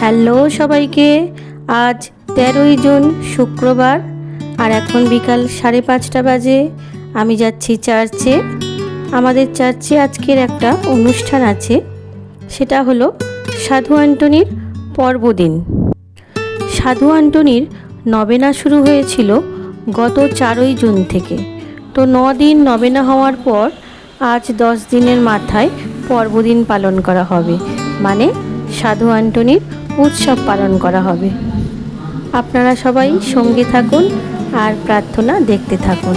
Hello সবাইকে, আজ তেরোই জুন শুক্রবার, আর এখন বিকাল সাড়ে পাঁচটা বাজে। আমি যাচ্ছি চার্চে। আমাদের চার্চে আজকের একটা অনুষ্ঠান আছে, সেটা হলো সাধু অ্যান্টনির পর্বদিন। সাধু আন্টনির নবেনা শুরু হয়েছিল গত চারই জুন থেকে। তো ন দিন নবেনা হওয়ার পর আজ দশ দিনের মাথায় পর্বদিন পালন করা হবে। মানে সাধু অ্যান্টনির উৎসব পালন করা হবে। আপনারা সবাই সঙ্গে থাকুন আর প্রার্থনা দেখতে থাকুন।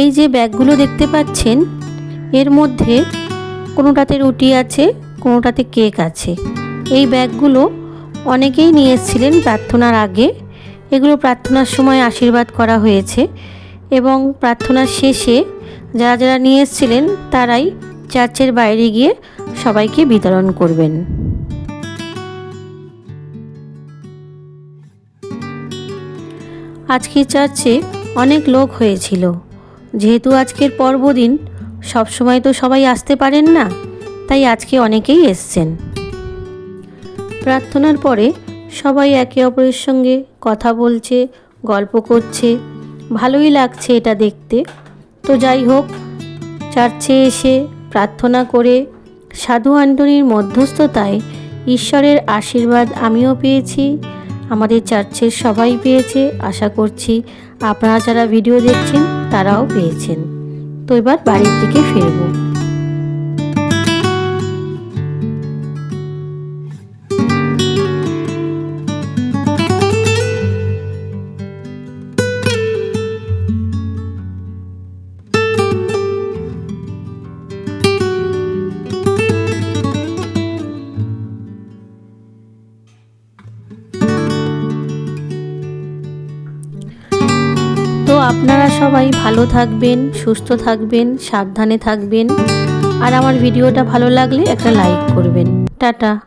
এই যে ব্যাগগুলো দেখতে পাচ্ছেন, এর মধ্যে কোনোটাতে রুটি আছে, কোনোটাতে কেক আছে। এই ব্যাগগুলো অনেকেই নিয়ে এসেছিলেন প্রার্থনার আগে। এগুলো প্রার্থনার সময় আশীর্বাদ করা হয়েছে এবং প্রার্থনার শেষে যারা যারা নিয়ে এসেছিলেন, তারাই চার্চের বাইরে গিয়ে সবাইকে বিতরণ করবেন। আজকে চার্চে অনেক লোক হয়েছিল। যেহেতু আজকের পর্বদিন, সবসময় তো সবাই আসতে পারেন না, তাই আজকে অনেকেই এসছেন। প্রার্থনার পরে সবাই একে অপরের সঙ্গে কথা বলছে, গল্প করছে, ভালোই লাগছে এটা দেখতে। তো যাই হোক, চার্চে এসে প্রার্থনা করে সাধু আন্টনির মধ্যস্থতায় ঈশ্বরের আশীর্বাদ আমিও পেয়েছি আমাদের চার্চের সবাই পেয়েছে, আশা করছি আপনারা যারা ভিডিও দেখছেন, তারাও পেয়েছেন। তো এবার বাড়ির দিকে ফিরবো। আপনারা সবাই ভালো থাকবেন, সুস্থ থাকবেন, সাবধানে থাকবেন। আর আমার ভিডিওটা ভালো লাগলে একটা লাইক করবেন। টাটা।